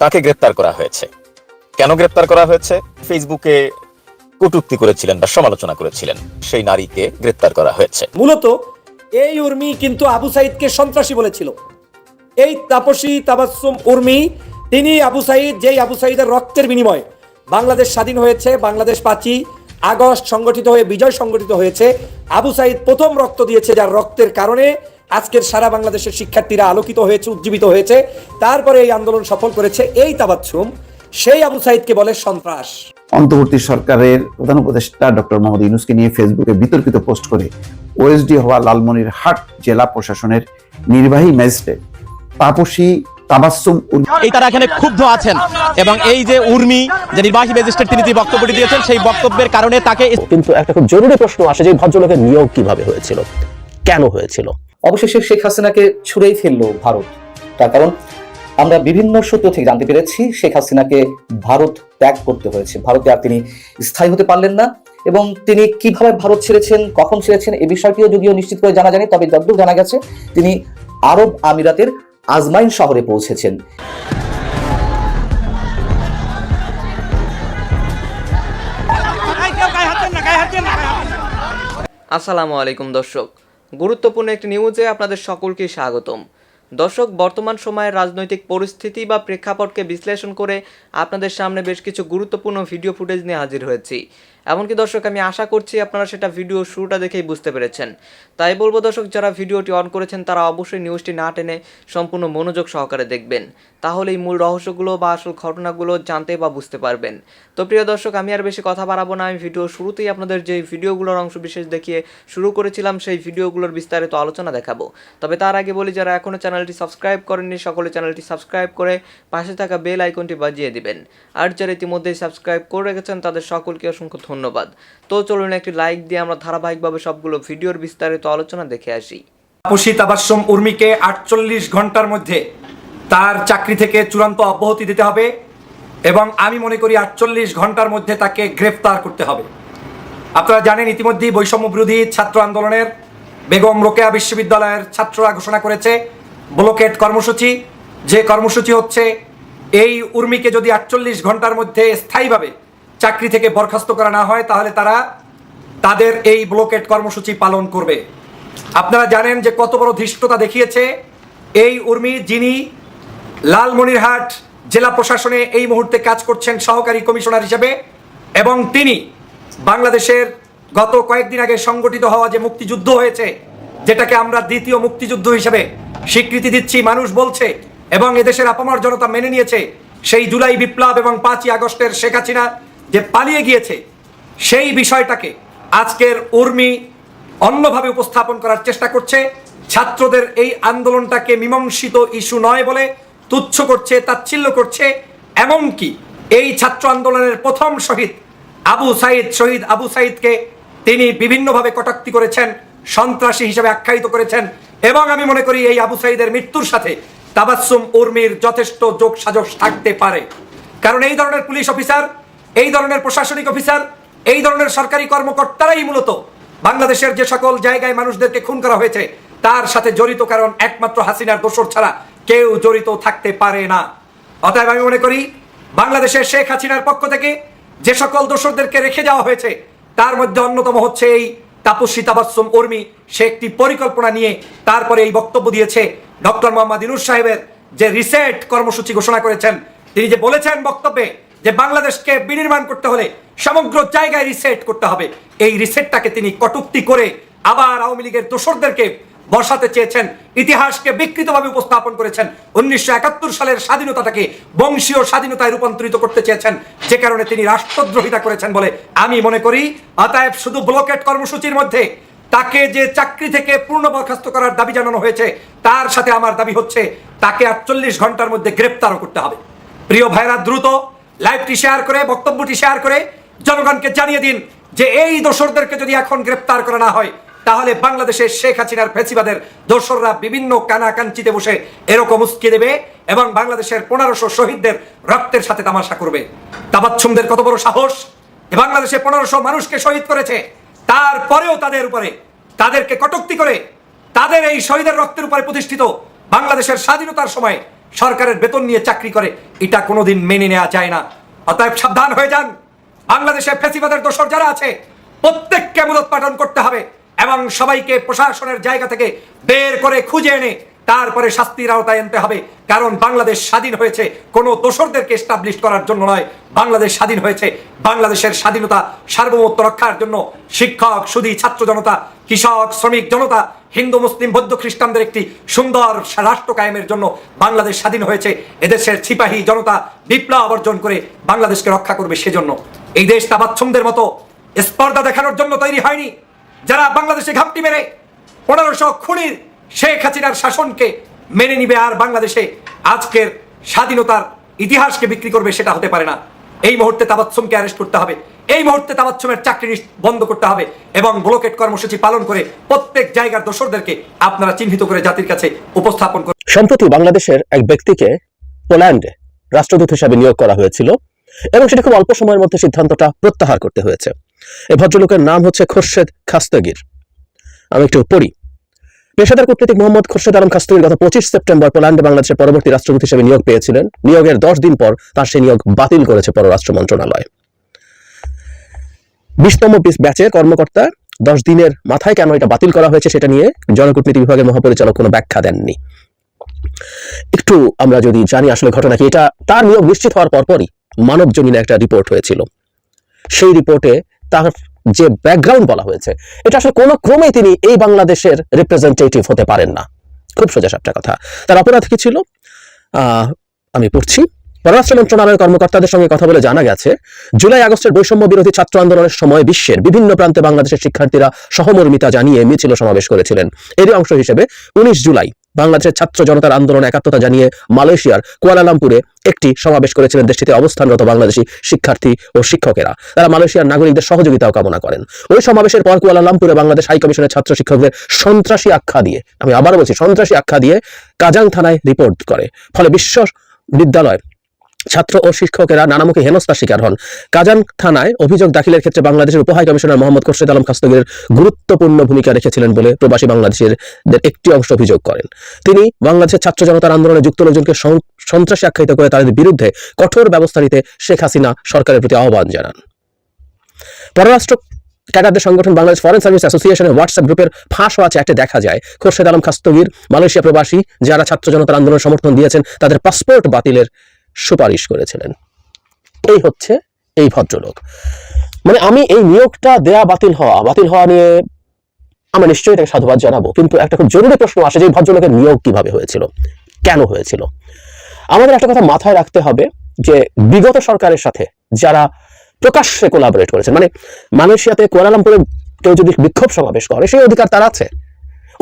তাকে গ্রেপ্তার করা হয়েছে। কেন গ্রেপ্তার করা হয়েছে? ফেসবুকে কটূক্তি করেছিলেন বা সমালোচনা করেছিলেন সেই নারীকে গ্রেপ্তার করা হয়েছে। মূলত এই উর্মি কিন্তু আবু সাইদকে সন্ত্রাসী বলেছিল। এই তাপসী তাবাসুম উর্মি, তিনি আবু সাইদ, যেই আবু সাইদের রক্তের বিনিময়ে বাংলাদেশ স্বাধীন হয়েছে, বাংলাদেশ পাঁচই আগস্ট সংগঠিত হয়ে, বিজয় সংগঠিত হয়েছে, আবু সাইদ প্রথম রক্ত দিয়েছে যার রক্তের কারণে আজকের সারা বাংলাদেশের শিক্ষার্থীরা আলোকিত হয়েছে উজ্জীবিত হয়েছে। তারপরে এই আন্দোলন সফল করেছে এই তাবাচ্ছুম। সেই আবু সাইদকে বলে সন্ত্রাস। অন্তর্বর্তী সরকারের প্রধান উপদেষ্টা ডক্টর মোহাম্মদ ইউনুসকে নিয়ে ফেসবুকে বিতর্কিত পোস্ট করে ওএসডি হওয়া লালমনির হাট জেলা প্রশাসনের নির্বাহী ম্যাজিস্ট্রেট তাপসী তাবাসুম এই তারা এখানে ক্ষুব্ধ আছেন এবং এই যে উর্মি যে নির্বাহী ম্যাজিস্ট্রেট তিনি যে বক্তব্যটি দিয়েছেন সেই বক্তব্যের কারণে তাকে কিন্তু একটা খুব জরুরি প্রশ্ন আসে যে ভদ্রলোকের নিয়োগ কীভাবে হয়েছিল? কেন হয়েছিল? অবশেষে শেখ হাসিনাকে ছুড়েই ফেলল ভারত। তার কারণ আমরা বিভিন্ন সূত্র থেকে জানতে পেরেছি শেখ হাসিনাকে ভারত ত্যাগ করতে হয়েছে। ভারতে আর তিনি স্থায়ী হতে পারলেন না এবং তিনি কীভাবে ভারত ছেড়েছেন কখন ছেড়েছেন এ বিষয়টিও যদিও নিশ্চিত করে জানা যায়নি তবে যতদূর জানা গেছে তিনি আরব আমিরাতের আজমাইন শহরে পৌঁছেছেন। আসসালামু আলাইকুম দর্শক। গুরুত্বপূর্ণ একটি নিউজে আপনাদের সকলকে স্বাগতম। দর্শক, বর্তমান সময়ের রাজনৈতিক পরিস্থিতি বা প্রেক্ষাপটকে বিশ্লেষণ করে আপনাদের সামনে বেশ কিছু গুরুত্বপূর্ণ ভিডিও ফুটেজ নিয়ে হাজির হয়েছি। এমনকি দর্শক, আমি আশা করছি আপনারা সেটা ভিডিও শুরুটা দেখেই বুঝতে পেরেছেন। তাই বলব দর্শক, যারা ভিডিওটি অন করেছেন, তারা অবশ্যই নিউজটি না টেনে সম্পূর্ণ মনোযোগ সহকারে দেখবেন। তাহলেই মূল রহস্যগুলো বা আসল ঘটনাগুলো জানতে বা বুঝতে পারবেন। তো প্রিয় দর্শক, আমি আর বেশি কথা বাড়াবো না। আমি ভিডিও শুরুতেই আপনাদের যে ভিডিওগুলোর অংশ বিশেষ দেখিয়ে শুরু করেছিলাম, সেই ভিডিওগুলোর বিস্তারিত আলোচনা দেখাবো। তবে তার আগে বলি, যারা এখনও চ্যানেলটি সাবস্ক্রাইব করেননি, সকলে চ্যানেলটি সাবস্ক্রাইব করে পাশে থাকা বেল আইকনটি বাজিয়ে দিবেন। আর যারা ইতিমধ্যেই সাবস্ক্রাইব করে রেখেছেন, তাদের সকলকে অসংখ্য ধন্যবাদ। তো চলুন একটি লাইক দিয়ে আমরা ধারাবাহিকভাবে সবগুলো ভিডিওর বিস্তারিত আলোচনা দেখে আসি। তাপসী তাবাসম উর্মিকে আটচল্লিশ ঘণ্টার মধ্যে তার চাকরি থেকে চূড়ান্ত অব্যাহতি দিতে হবে এবং আমি মনে করি আটচল্লিশ ঘণ্টার মধ্যে তাকে গ্রেফতার করতে হবে। আপনারা জানেন, ইতিমধ্যেই বৈষম্য বিরোধী ছাত্র আন্দোলনের বেগম রোকেয়া বিশ্ববিদ্যালয়ের ছাত্ররা ঘোষণা করেছে ব্লকেট কর্মসূচি। যে কর্মসূচি হচ্ছে, এই উর্মিকে যদি আটচল্লিশ ঘণ্টার মধ্যে স্থায়ীভাবে চাকরি থেকে বরখাস্ত করা না হয়, তাহলে তারা তাদের এই ব্লকেট কর্মসূচি পালন করবে। আপনারা জানেন যে কত বড় ধৃষ্টতা দেখিয়েছে এই উর্মি যিনি লালমনিরহাট জেলা প্রশাসনে এই মুহূর্তে কাজ করছেন সহকারী কমিশনার হিসেবে এবং তিনি বাংলাদেশের গত কয়েকদিন আগে সংগঠিত হওয়া যে মুক্তিযুদ্ধ হয়েছে, যেটাকে আমরা দ্বিতীয় মুক্তিযুদ্ধ হিসেবে স্বীকৃতি দিচ্ছি, মানুষ বলছে এবং এদেশের আপামর জনতা মেনে নিয়েছে, সেই জুলাই বিপ্লব এবং পাঁচই আগস্টের শেখ হাসিনা যে পালিয়ে গিয়েছে, সেই বিষয়টাকে আজকের উর্মি অন্যভাবে উপস্থাপন করার চেষ্টা করছে। ছাত্রদের এই আন্দোলনটাকে মীমাংসিত ইস্যু নয় বলে তুচ্ছ করছে, তাচ্ছিল্য করছে। এমনকি এই ছাত্র আন্দোলনের প্রথম শহীদ আবু সাইদ, শহীদ আবু সাইদকে তিনি বিভিন্নভাবে কটাক্তি করেছেন, সন্ত্রাসী হিসেবে আখ্যায়িত করেছেন এবং আমি মনে করি এই আবু সাইদের মৃত্যুর সাথে তাবাসুম উর্মির যথেষ্ট যোগ সাজস থাকতে পারে। কারণ এই ধরনের পুলিশ অফিসার এই ধরনের প্রশাসনিক অফিসার, এই ধরনের সরকারি কর্মকর্তারাই মূলত বাংলাদেশের যে সকল জায়গায় মানুষদেরকে খুন করা হয়েছে, তার সাথে জড়িত কারণ একমাত্র হাসিনার দোষর ছাড়া কেউ জড়িত থাকতে পারে না। অতএব আমি মনে করি, বাংলাদেশের শেখ হাসিনার পক্ষ থেকে যে সকল দোষরদেরকে রেখে যাওয়া হয়েছে, তার মধ্যে অন্যতম হচ্ছে এই তাপস্বী তাবাসুম উর্মি। সে একটি পরিকল্পনা নিয়ে তারপরে এই বক্তব্য দিয়েছে ডক্টর মোহাম্মদ ইনুস সাহেবের যে রিসেট কর্মসূচি ঘোষণা করেছেন। তিনি যে বলেছেন বক্তব্যে যে বাংলাদেশকে বিনির্মাণ করতে হলে সমগ্র জায়গায় রিসেট করতে হবে। এই রিসেটটাকে তিনি কটুক্তি করে আবার আওয়ামী লীগের দোসরদেরকে বসাতে চেয়েছেন, ইতিহাসকে বিকৃতভাবে উপস্থাপন করেছেন। উনিশশো একাত্তর সালের স্বাধীনতাটাকে বংশীয় স্বাধীনতায় রূপান্তরিত করতে চেয়েছেন, যে কারণে তিনি রাষ্ট্রদ্রোহিতা করেছেন বলে আমি মনে করি। অতএব শুধু ব্লকেট কর্মসূচির মধ্যে তাকে যে চাকরি থেকে পূর্ণ বরখাস্ত করার দাবি জানানো হয়েছে, তার সাথে আমার দাবি হচ্ছে তাকে আটচল্লিশ ঘণ্টার মধ্যে গ্রেপ্তারও করতে হবে। প্রিয় ভাইরা দ্রুত লাইভটি শেয়ার করে, বক্তব্যটি শেয়ার করে জনগণকে জানিয়ে দিন যে এই দোসরদেরকে যদি এখন গ্রেপ্তার করা না হয়, তাহলে বাংলাদেশের শেখ হাসিনার ফেসিবাদের দোসররা বিভিন্ন কানাকাঞ্চিতে বসে এরকম উস্কে দেবে এবং বাংলাদেশের পনেরোশো শহীদদের রক্তের সাথে তামাশা করবে। তাবাচ্ছুমদের কত বড় সাহস? বাংলাদেশে পনেরোশো মানুষকে শহীদ করেছে, তারপরেও তাদের উপরে, তাদেরকে কটুক্তি করে, তাদের এই শহীদের রক্তের উপরে প্রতিষ্ঠিত বাংলাদেশের স্বাধীনতার সময় সরকারের বেতন নিয়ে চাকরি করে, এটা কোনোদিন মেনে নেওয়া যায় না। অতএব সাবধান হয়ে যান। বাংলাদেশে ফেসিবাদের দোষর যারা আছে, প্রত্যেককে মূলোৎপাটন করতে হবে এবং সবাইকে প্রশাসনের জায়গা থেকে বের করে খুঁজে এনে তারপরে শাস্তির আওতায় আনতে হবে। কারণ বাংলাদেশ স্বাধীন হয়েছে। কোনো দোসরদেরকে এস্টাবলিশ করার জন্য নয়। বাংলাদেশ স্বাধীন হয়েছে। বাংলাদেশের স্বাধীনতা সার্বভৌমত্ব রক্ষার জন্য শিক্ষক, সুদী, ছাত্র জনতা, কৃষক, শ্রমিক জনতা, হিন্দু, মুসলিম, বৌদ্ধ খ্রিস্টানদের একটি সুন্দর রাষ্ট্র কায়েমের জন্য বাংলাদেশ স্বাধীন হয়েছে। এদেশের সিপাহী জনতা বিপ্লব অর্জন করে বাংলাদেশকে রক্ষা করবে সেজন্য। এই দেশ তাবাচ্ছন্দের মতো স্পর্ধা দেখানোর জন্য তৈরি হয়নি। যারা বাংলাদেশে ঘাপটি মেরে পনেরোশো খুনির শেখ হাসিনার শাসনকে মেনে নিবে আর বাংলাদেশে আজকের স্বাধীনতার ইতিহাসকে বিক্রি করবে সেটা হতে পারে না। এই মুহূর্তে তাবাচ্ছমকে অ্যারেস্ট করতে হবে। এই মুহূর্তে তাবাচ্ছমের চাকরি বন্ধ করতে হবে এবং ব্লকেট কর্মসূচি পালন করে প্রত্যেক জায়গার দোসরদেরকে আপনারা চিহ্নিত করে জাতির কাছে উপস্থাপন করুন সম্প্রতি বাংলাদেশের এক ব্যক্তিকে পোল্যান্ডে রাষ্ট্রদূত হিসাবে নিয়োগ করা হয়েছিল এবং সেটা খুব অল্প সময়ের মধ্যে সিদ্ধান্তটা প্রত্যাহার করতে হয়েছে। এই ভদ্রলোকের নাম হচ্ছে খোরশেদ খাস্তগির। আমি একটু পড়ি। পেশাদার কূটনীতিক মোহাম্মদ খোরশেদ আলম খাস্তগির গত পঁচিশ সেপ্টেম্বর পোল্যান্ডে বাংলাদেশের পরবর্তী রাষ্ট্রদূত হিসেবে নিয়োগ পেয়েছিলেন। নিয়োগের দশ দিন পর তার সেই নিয়োগ বাতিল করেছে পররাষ্ট্র মন্ত্রণালয়। বিশতম ব্যাচের কর্মকর্তা, দশ দিনের মাথায় কেন এটা বাতিল করা হয়েছে সেটা নিয়ে জনকূটনীতি বিভাগের মহাপরিচালক কোনো ব্যাখ্যা দেননি। একটু আমরা যদি জানি আসলে ঘটনা কি, এটা তার নিয়োগ নিশ্চিত হওয়ার পরপরই মানব জমিনে একটা রিপোর্ট হয়েছিল। সেই রিপোর্টে তার যে ব্যাকগ্রাউন্ড বলা হয়েছে, এটা আসলে কোনো ক্রমেই তিনি এই বাংলাদেশের রিপ্রেজেন্টেটিভ হতে পারেন না। খুব সোজা সাপটা কথা। তার অপরাধ কি ছিল? আমি পড়ছি। পররাষ্ট্র মন্ত্রণালয়ের কর্মকর্তাদের সঙ্গে কথা বলে জানা গেছে, জুলাই আগস্টের বৈষম্য বিরোধী ছাত্র আন্দোলনের সময় বিশ্বের বিভিন্ন প্রান্তে বাংলাদেশের শিক্ষার্থীরা সহমর্মিতা জানিয়ে মিছিল সমাবেশ করেছিলেন। এরই অংশ হিসেবে উনিশ জুলাই বাংলাদেশের ছাত্র জনতার আন্দোলন একাত্মতা জানিয়ে মালয়েশিয়ার কুয়ালালামপুরে একটি সমাবেশ করেছিলেন দেশটিতে অবস্থানরত বাংলাদেশি শিক্ষার্থী ও শিক্ষকেরা। তারা মালয়েশিয়ার নাগরিকদের সহযোগিতাও কামনা করেন। ওই সমাবেশের পর কুয়ালালামপুরে বাংলাদেশ হাই কমিশনের ছাত্র শিক্ষকদের সন্ত্রাসী আখ্যা দিয়ে, আমি আবার বলছি, সন্ত্রাসী আখ্যা দিয়ে কাজাং থানায় রিপোর্ট করে। ফলে বিশ্ব বিদ্যালয় ছাত্র ও শিক্ষকেরা নানামুখী হেনস্থার শিকার হন। কাজান থানায় অভিযোগ দাখিলের ক্ষেত্রে বাংলাদেশের উপহাই কমিশনার মোহাম্মদ খোরশেদ আলম খাস্তগিরের গুরুত্বপূর্ণ ভূমিকা রেখেছিলেন বলে প্রবাসী বাংলাদেশের একটি অংশ অভিযোগ করেন। তিনি বাংলাদেশের ছাত্র জনতার আন্দোলনে যুক্ত লোকজনকে সন- সন্ত্রাসী আখ্যায়িত করে তাদের বিরুদ্ধে কঠোর ব্যবস্থা নিতে শেখ হাসিনা সরকারের প্রতি আহ্বান জানান। পররাষ্ট্র ক্যাডারদের সংগঠন বাংলাদেশ ফরেন সার্ভিস অ্যাসোসিয়েশনের হোয়াটসঅ্যাপ গ্রুপের ফাঁস হওয়া চ্যাটে দেখা যায়। খোরশেদ আলম খাস্তগির মালয়েশিয়া প্রবাসী যারা ছাত্র জনতার আন্দোলন সমর্থন দিয়েছেন, তাদের পাসপোর্ট বাতিলের সুপারিশ করেছিলেন। এই হচ্ছে এই ভদ্রলোক। মানে আমি এই নিয়োগটা দেয়া বাতিল হওয়া বাতিল হওয়া নিয়ে আমরা নিশ্চয়ই তাকে সাধুবাদ জানাব, কিন্তু একটা খুব জরুরি প্রশ্ন আসে যে এই ভদ্রলোকের নিয়োগ কীভাবে হয়েছিল, কেন হয়েছিল? আমাদের একটা কথা মাথায় রাখতে হবে যে বিগত সরকারের সাথে যারা প্রকাশ্যে কোলাবরেট করেছেন মানে মালয়েশিয়াতে কুয়ালালামপুরে কেউ যদি বিক্ষোভ সমাবেশ করে, সেই অধিকার তার আছে।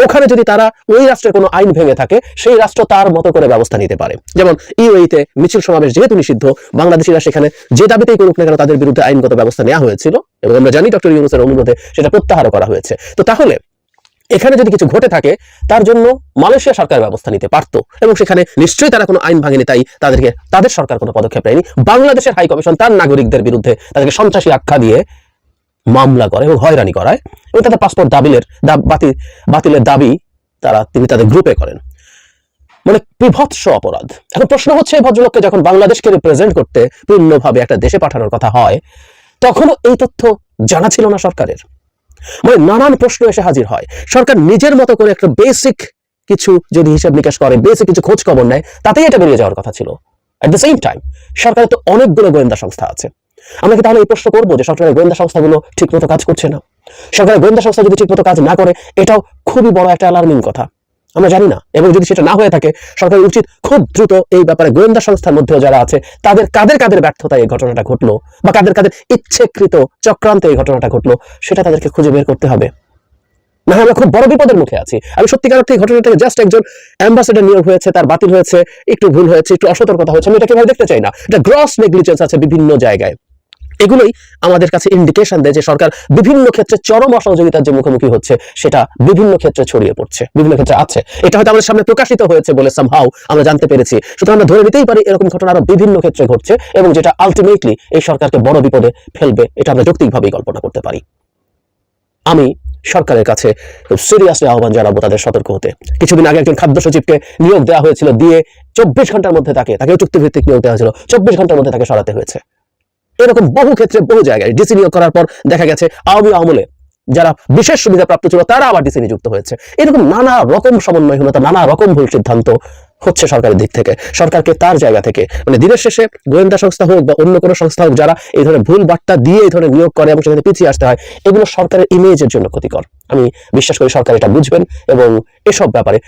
ওখানে যদি তারা ওই রাষ্ট্রের কোনো আইন ভেঙে থাকে, সেই রাষ্ট্র তার মতো করে ব্যবস্থা নিতে পারে। যেমন ইউএইতে মিছিল সমাবেশ যেহেতু নিষিদ্ধ, বাংলাদেশিরা সেখানে যে দাবিতেই করুক না কেন তাদের বিরুদ্ধে আইনগত ব্যবস্থা নেওয়া হয়েছিল এবং আমরা জানি ডক্টর ইউনুসের অনুরোধে সেটা প্রত্যাহারও করা হয়েছে। তো তাহলে এখানে যদি কিছু ঘটে থাকে, তার জন্য মালয়েশিয়া সরকার ব্যবস্থা নিতে পারত এবং সেখানে নিশ্চয়ই তারা কোনো আইন ভাঙেনি, তাই তাদেরকে, তাদের সরকার কোনো পদক্ষেপ নেয়নি। বাংলাদেশের হাই কমিশন তার নাগরিকদের বিরুদ্ধে তাদেরকে সন্ত্রাসী আখ্যা দিয়ে মামলা করে এবং হয়রানি করায়। এবং তাদের পাসপোর্ট দাবিলের বাতিল, বাতিলের দাবি তারা, তিনি তাদের গ্রুপে করেন। মানে বিভৎস অপরাধ। এখন প্রশ্ন হচ্ছে, এই ভদ্রলোককে যখন বাংলাদেশকে রিপ্রেজেন্ট করতে পূর্ণভাবে একটা দেশে পাঠানোর কথা হয়, তখনও এই তথ্য জানা ছিল না সরকারের। মানে নানান প্রশ্ন এসে হাজির হয়। সরকার নিজের মতো করে একটা বেসিক কিছু যদি হিসাব নিকাশ করে বেসিক কিছু খোঁজ খবর নেয়, তাতেই এটা বেরিয়ে যাওয়ার কথা ছিল। অ্যাট দ্য সেম টাইম সরকারের তো অনেকগুলো গোয়েন্দা সংস্থা আছে। আমরা কি তাহলে এই প্রশ্ন করব যে সরকারের গোয়েন্দা সংস্থাগুলো ঠিকমতো কাজ করছে না? সরকারের গোয়েন্দা সংস্থা যদি ঠিকমতো কাজ না করে, এটাও খুবই বড় একটা অ্যালার্মিং কথা। আমরা জানি না, এবং যদি সেটা না হয়ে থাকে, সরকারের উচিত খুব দ্রুত এই ব্যাপারে গোয়েন্দা সংস্থার মধ্যেও যারা আছে, তাদের কাদের কাদের ব্যর্থতায় এই ঘটনাটা ঘটলো, বা কাদের কাদের ইচ্ছেকৃত চক্রান্তে এই ঘটনাটা ঘটলো, সেটা তাদেরকে খুঁজে বের করতে হবে। না আমরা খুব বড় বিপদের মুখে আছি। আমি সত্যিকার অর্থে ঘটনাটাকে জাস্ট একজন অ্যাম্বাসেডার নিয়োগ হয়েছে, তার বাতিল হয়েছে, একটু ভুল হয়েছে, একটু অসতর্কতা হয়েছে, আমি এটাকে এভাবে দেখতে চাই না। এটা গ্রস নেগলিজেন্স আছে বিভিন্ন জায়গায়। এগুলোই আমাদের কাছে ইন্ডিকেশন দেয় যে সরকার বিভিন্ন ক্ষেত্রে চরম অসহযোগিতার যে মুখোমুখি হচ্ছে, সেটা বিভিন্ন ক্ষেত্রে ছড়িয়ে পড়ছে, বিভিন্ন ক্ষেত্রে আছে। এটা হয়তো আমাদের সামনে প্রকাশিত হয়েছে বলে সামহাও আমরা জানতে পেরেছি। সুতরাং আমরা ধরে নিতেই পারি এরকম ঘটনা আরও বিভিন্ন ক্ষেত্রে ঘটছে এবং যেটা আলটিমেটলি এই সরকারকে বড় বিপদে ফেলবে, এটা আমরা যৌক্তিকভাবেই কল্পনা করতে পারি। আমি সরকারের কাছে সিরিয়াসলি আহ্বান জানাব তাদের সতর্ক হতে। কিছুদিন আগে একজন খাদ্য সচিবকে নিয়োগ দেওয়া হয়েছিল, দিয়ে চব্বিশ ঘণ্টার মধ্যে তাকে তাকে চুক্তিভিত্তিক নিয়োগ দেওয়া হয়েছিল, চব্বিশ ঘণ্টার মধ্যে তাকে সরাতে হয়েছে। এরকম বহু ক্ষেত্রে বহু জায়গায় ডিসি নিয়োগ করার পর দেখা গেছে আওয়ামী আমলে যারা বিশেষ সুবিধা প্রাপ্ত ছিল, তারা আবার ডিসি নিযুক্ত হয়েছে। এরকম নানা রকম সমন্বয়হীনতা, নানা রকম ভুল সিদ্ধান্ত হচ্ছে সরকারের দিক থেকে। সরকারকে তার জায়গা থেকে মানে দিনের শেষে গোয়েন্দা সংস্থা হোক বা অন্য কোনো সংস্থা হোক, যারা এই ধরনের ভুল বার্তা দিয়ে এই ধরনের নিয়োগ করে এবং সেখানে পিছিয়ে আসতে হয়, এগুলো সরকারের ইমেজের জন্য ক্ষতিকর। আমি বিশ্বাস করি সরকার এটা বুঝবেন এবং এসব ব্যাপারে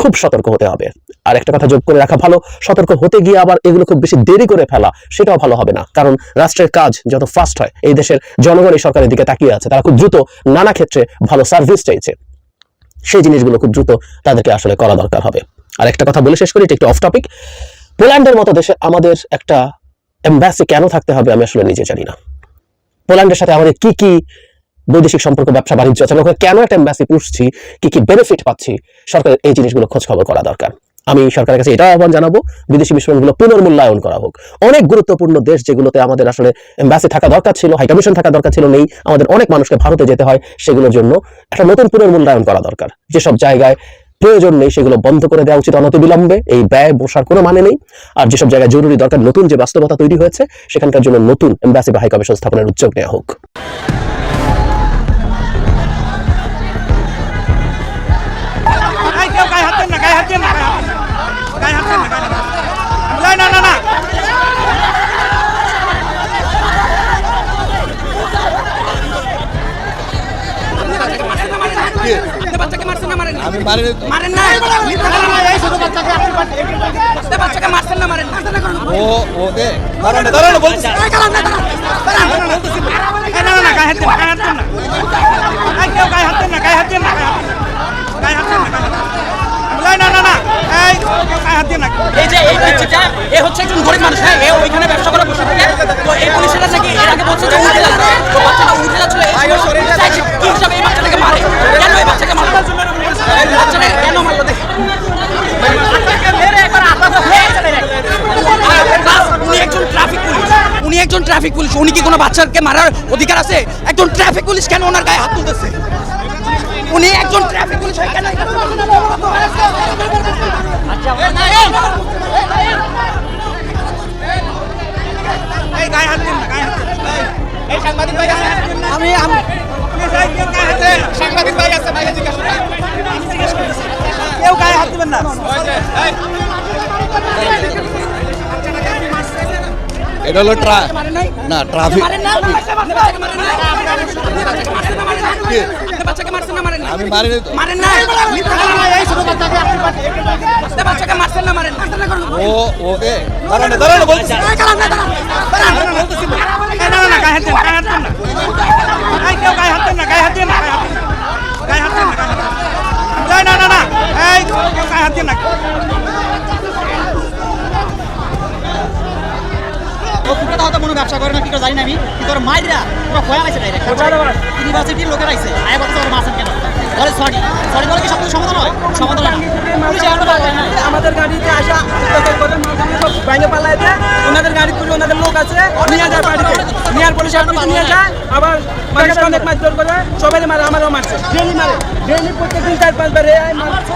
খুব সতর্ক হতে হবে। আর একটা কথা যোগ করে রাখা ভালো, সতর্ক হতে গিয়ে আবার এগুলো খুব বেশি দেরি করে ফেলা, সেটাও ভালো হবে না। কারণ রাষ্ট্রের কাজ যত ফাস্ট হয়, এই দেশের জনগণ এই সরকারের দিকে তাকিয়ে আছে, তারা খুব দ্রুত নানা ক্ষেত্রে ভালো সার্ভিস চাইছে। সেই জিনিসগুলো খুব দ্রুত তাদেরকে আসলে করা দরকার হবে। আর একটা কথা বলে শেষ করি, এটা একটু অফ টপিক পোল্যান্ডের মতো দেশে আমাদের একটা এম্বাসি কেন থাকতে হবে আমি আসলে নিজে জানি না। পোল্যান্ডের সাথে আমাদের কি কি বৈদেশিক সম্পর্ক, ব্যবসা, বাণিজ্য আছে আমরা ওখানে কেন একটা এম্বাসি পুষছি? কি কি বেনিফিট পাচ্ছি? সরকারের এই জিনিসগুলো খোঁজ খবর করা দরকার। আমি সরকারের কাছে এটাও আহ্বান জানাব, বিদেশি মিশনগুলো পুনর্মূল্যায়ন করা হোক। অনেক গুরুত্বপূর্ণ দেশ যেগুলোতে আমাদের আসলে এম্বাসি থাকা দরকার ছিল হাইকমিশন থাকা দরকার ছিল, নেই। আমাদের অনেক মানুষকে ভারতে যেতে হয়, সেগুলোর জন্য একটা নতুন পুনর্মূল্যায়ন করা দরকার। যেসব জায়গায় প্রয়োজন নেই, সেগুলো বন্ধ করে দেওয়া উচিত অনতিবিলম্বে। এই ব্যয় বসার কোনো মানে নেই। আর যেসব জায়গায় জরুরি দরকার, নতুন যে বাস্তবতা তৈরি হয়েছে, সেখানকার জন্য নতুন এম্বাসি বা হাইকমিশন স্থাপনের উদ্যোগ নেওয়া হোক। আমি মারি মারেন না এই ছোট বাচ্চাকে আপনি বাচ্চাকে বাচ্চাকে। মারছেন না মারেন না। ও ওকে দাঁড়ান দাঁড়ান বলছি না না না গায়ে হাত দেন গায়ে হাত না। এই কেউ গায়ে হাত দেন না গায়ে হাত দেন না গায়ে হাত দেন না। গায়ে হাত দেন না না। না না এই গায়ে হাত দেন না। এই যে এই বাচ্চাটা এ হচ্ছে একজন গরিব মানুষ হ্যাঁ? এ ওইখানে ব্যবসা করে বসে থাকে। তো এই পুলিশের কাছে কি এর আগে বলছে যে উঠে যাচ্ছে তো বাচ্চাটা উঠে যাচ্ছিল এই হিসাবে এই বাচ্চাটাকে মারে? কেন এই বাচ্চাকে মারলো এই বাচ্চাটাকে কেন মারলো দেখে উনি একজন ট্রাফিক পুলিশ। উনি কি কোনো বাচ্চাকে মারার অধিকার আছে? একজন ট্রাফিক পুলিশ কেন ওনার গায়ে হাত তুলতেছে? উনি একজন ট্রাফিক পুলিশ কেন আমি সাংবাদিক ভাই আছে ভাইকে জিজ্ঞাসা কেউ গায়ে হাত দিবেন না এটা হলো ট্রা না ট্রাফিক বাচ্চাকে মারছেন না মারেন না আমি মারিনি মারেন না এই ছোট বাচ্চাকে আপনি বাচ্চাকে মারছেন না মারেন মারছেন না করুন ও ওকে দাঁড়ান দাঁড়ান। বলছি না না না না কেউ গায়ে হাত দেন না গায়ে হাত দেন না গায়ে হাত দেন না গায়ে না না। না না এই কেউ গায়ে হাত দেন না। ও ফুটা হয়তো কোনো ব্যবসা করে না কি করে জানি না আমি। কি করে মাইরা পুরো খোয়া মাইছে ডাইরেক্ট ইউনিভার্সিটির লোকের আইছে। আয় বলতে ওরা মাছেন কেন? বলে সরি সরি বলে কি সব কিছু সমাধান হয়? সমাধান না। পুলিশ আমাদের গাড়িতে আসা বাইরে পালাইতে ওনাদের গাড়ি করে ওনাদের লোক আছে নিয়ে যায় বাড়িতে। নিয়ার পুলিশ আপনি নিয়ে যায় আবার মানুষের অনেক মারধর করে সবাই মারে আমারও মারছে। ডেলি মারে। ডেলি প্রত্যেকদিন চার পাঁচবার এই মার-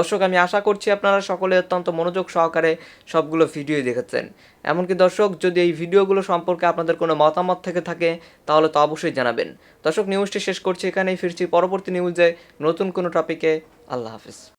দর্শক, আমি আশা করছি আপনারা সকলে অত্যন্ত মনোযোগ সহকারে সবগুলো ভিডিও দেখেছেন। এমনকি দর্শক, যদি এই ভিডিওগুলো সম্পর্কে আপনাদের কোনো মতামত থেকে থাকে, তাহলে তো অবশ্যই জানাবেন। দর্শক নিউজটি শেষ করছি এখানেই, ফিরছি পরবর্তী নিউজে নতুন কোনো টপিকে আল্লাহ হাফিজ।